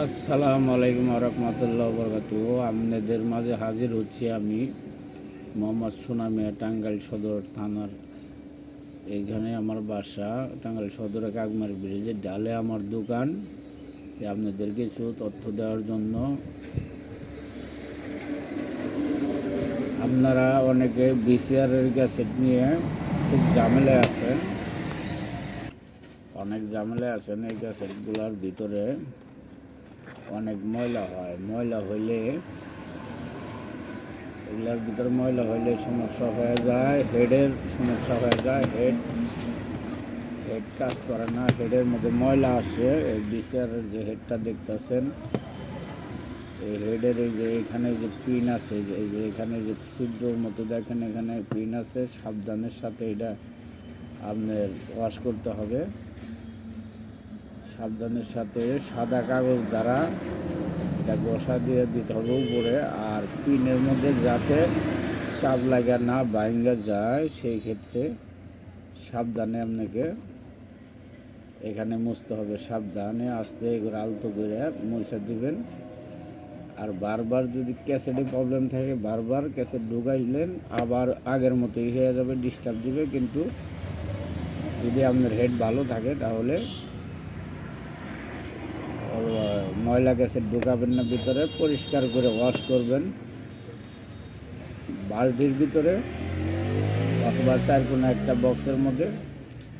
আসসালামু আলাইকুম রহমতুল্লাহ বরকাত আপনাদের মাঝে হাজির হচ্ছি আমি মোহাম্মদ সুনামিয়া টাঙ্গাইল সদর থানার। এইখানে আমার বাসা, টাঙ্গাইল সদরে কাকমার ব্রিজের ডালে আমার দোকান। আপনাদের কিছু তথ্য দেওয়ার জন্য। আপনারা অনেকে বিসিআরের ক্যাসেট নিয়ে খুব ঝামেলায় আছেন। অনেক ঝামেলায় আছেন এই ক্যাসেটগুলোর ভিতরে। অনেক ময়লা হয়। ময়লা হইলে এগুলোর ভিতরে ময়লা হইলে সমস্যা হয়ে যায় হেডের সমস্যা হয়ে যায়। হেড হেড কাজ করে না হেডের মধ্যে ময়লা আসে। এই ডিসিআরের যে হেডটা দেখতেছেন, এই হেডের এই যে এখানে যে পিন আছে এই যে এখানে যে ছিদ্রর মতো দেখেন, এখানে পিন আছে। সাবধানের সাথে এটা আপনার ওয়াশ করতে হবে। সাবধানের সাথে সাদা কাগজ দ্বারা এটা বসা দিয়ে দিতে হবে উপরে। আর পিনের মধ্যে যাতে চাপ লাগা না বাইঙ্গা যায়, সেই ক্ষেত্রে সাবধানে আপনাকে এখানে মুছতে হবে। সাবধানে আস্তে করে আলতো করে মুছে দিবেন। আর বারবার যদি ক্যাসেটে প্রবলেম থাকে, বারবার ক্যাসেট ঢুকাইলেন, আবার আগের মতোই হয়ে যাবে, ডিস্টার্ব দিবে। কিন্তু যদি আপনার হেড ভালো থাকে, তাহলে ময়লা গ্যাসের ঢুকাবেন না ভিতরে, পরিষ্কার করে ওয়াশ করবেন। বালতির ভিতরে অথবা চার কোনো একটা বক্সের মধ্যে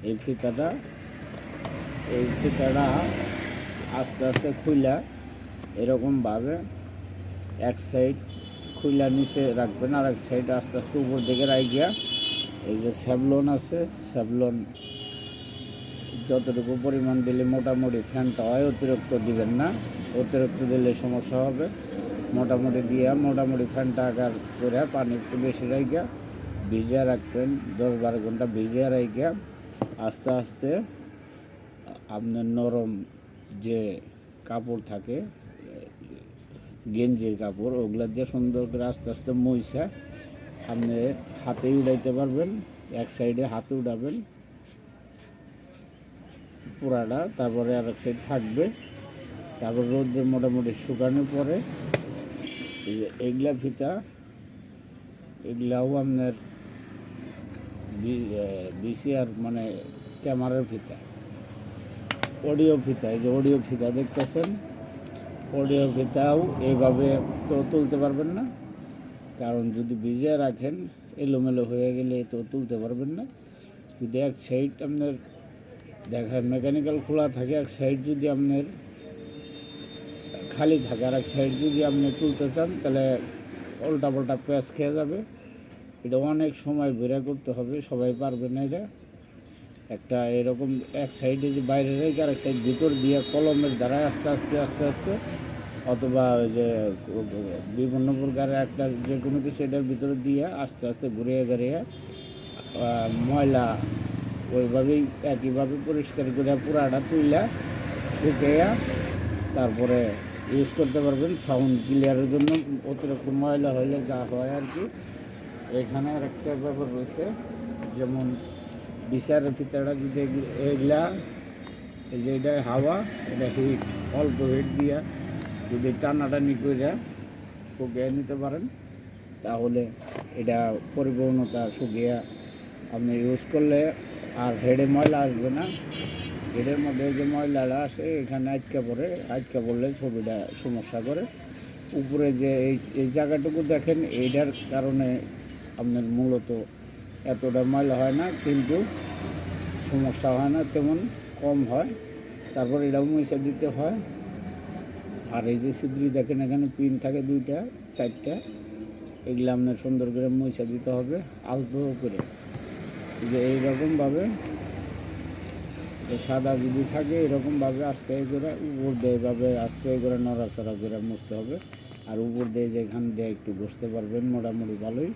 এই ফিতাটা এই ফিতাটা আস্তে আস্তে খুইলা এরকমভাবে এক সাইড খুইলা নিচে রাখবেন আর এক সাইড আস্তে আস্তে উপর দিকে রাখিয়া এই যে স্যাবলন আছে স্যাবলন যতটুকু পরিমাণ দিলে মোটামুটি ফ্যানটা হয়, অতিরিক্ত দিবেন না। অতিরিক্ত দিলে সমস্যা হবে। মোটামুটি দিয়ে মোটামুটি ফ্যানটা আকার করে পানি একটু বেশি রাখিয়া ভিজিয়ে রাখবেন। দশ বারো ঘণ্টা ভিজিয়ে রাখিয়া আস্তে আস্তে আপনার নরম যে কাপড় থাকে, গেঞ্জির কাপড়, ওগুলা দিয়ে সুন্দর করে আস্তে আস্তে মইসা আপনি হাতে উড়াইতে পারবেন, এক সাইডে হাতে উড়াবেন। পুরাটা, তারপরে আর এক সাইড থাকবে। তারপর রোদে মোটামুটি শুকানোর পরে এগুলা ফিতা, এগুলাও আপনার বিসিআর মানে ক্যামেরার ফিতা। অডিও ফিতা, এই যে অডিও ফিতা দেখতেছেন, অডিও ফিতাও এইভাবে তো তুলতে পারবেন না। কারণ যদি ভিজিয়ে রাখেন, এলোমেলো হয়ে গেলে তো তুলতে পারবেন না। যদি এক সাইড আপনার দেখায় মেকানিক্যাল খোলা থাকে, এক সাইড যদি আপনার খালি থাকে, আর এক সাইড যদি আপনি তুলতে চান, তাহলে উল্টা পাল্টা প্যাঁচ খেয়ে যাবে। এটা অনেক সময় বেরা করতে হবে, সবাই পারবে না এটা। একটা এরকম এক সাইডে যে বাইরে রেখে আর এক সাইড ভিতর দিয়ে কলমের দ্বারা আস্তে আস্তে আস্তে আস্তে, অথবা ওই যে বিভিন্ন প্রকারের একটা যে কোনো কিছু এটার ভিতরে দিয়ে আস্তে আস্তে ঘুরিয়ে ঘুরিয়ে ময়লা ওইভাবেই একইভাবে পরিষ্কার করে পুরাটা তুইলা শুকিয়ে তারপরে ইউজ করতে পারবেন সাউন্ড ক্লিয়ারের জন্য, অতিরিক্ত ময়লা হলে যা হয় আর কি। এখানে আর একটা ব্যাপার রয়েছে, যেমন বিচারের ভিতরটা যদি এগুলো- এগুলা, এই যে এটা হাওয়া, এটা হিট অল্প হিট দিয়া যদি টানাটানি করে শুকিয়ে নিতে পারেন, তাহলে এটা পরিপূর্ণতা শুকিয়ে আপনি ইউজ করলে আর হেডে ময়লা আসবে না। হেডের মধ্যে যে ময়লাটা আসে এখানে আটকা পড়ে, আটকা পড়লে ছবিটা সমস্যা করে। উপরে যে এই এই জায়গাটুকু দেখেন, এইটার কারণে আপনার মূলত এতটা ময়লা হয় না, কিন্তু সমস্যা হয় না, তেমন কম হয়। তারপর এটাও মুছে দিতে হয়। আর এই যে সিদ্রি দেখেন, এখানে পিন থাকে দুইটা, চারটা। এগুলো আপনার সুন্দর করে মুছে দিতে হবে অল্প করে। যে এইরকমভাবে সাদা যদি থাকে এরকমভাবে আস্তে করে উপর দিয়ে এভাবে আস্তে করে নড়াচড়া করে মুছতে হবে। আর উপর দিয়ে যেখান দিয়ে একটু বসতে পারবেন, মোটামুটি ভালোই।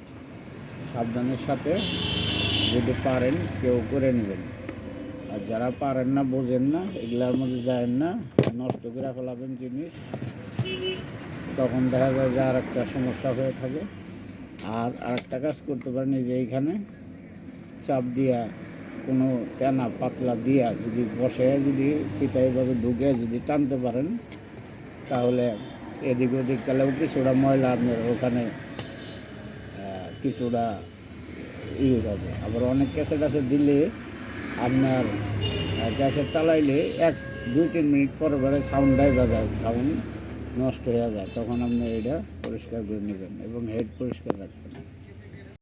সাবধানের সাথে যদি পারেন, কেউ করে নেবেন। আর যারা পারেন না, বোঝেন না, এগুলার মধ্যে যায় না, নষ্ট করে ফেলাবেন জিনিস। তখন দেখা যায় যে আর একটা সমস্যা হয়ে থাকে। আর আরেকটা কাজ করতে পারেন, এই যে এইখানে চাপ দিয়া, কোনো টানা পাতলা দিয়া যদি বসে, যদি ফিতা এইভাবে ঢুকে যদি টানতে পারেন, তাহলে এদিক ওদিক গেলেও কিছুটা ময়লা আপনার ওখানে কিছুটা ইউজ হবে। আবার অনেক ক্যাসেট আছে দিলে আপনার ক্যাসেট চালাইলে এক, দুই, তিন মিনিট পরে পরে সাউন্ডটাই বাজায় সাউন্ড নষ্ট হয়ে যায়। তখন আপনি এটা পরিষ্কার করে নেবেন এবং হেড পরিষ্কার রাখবেন।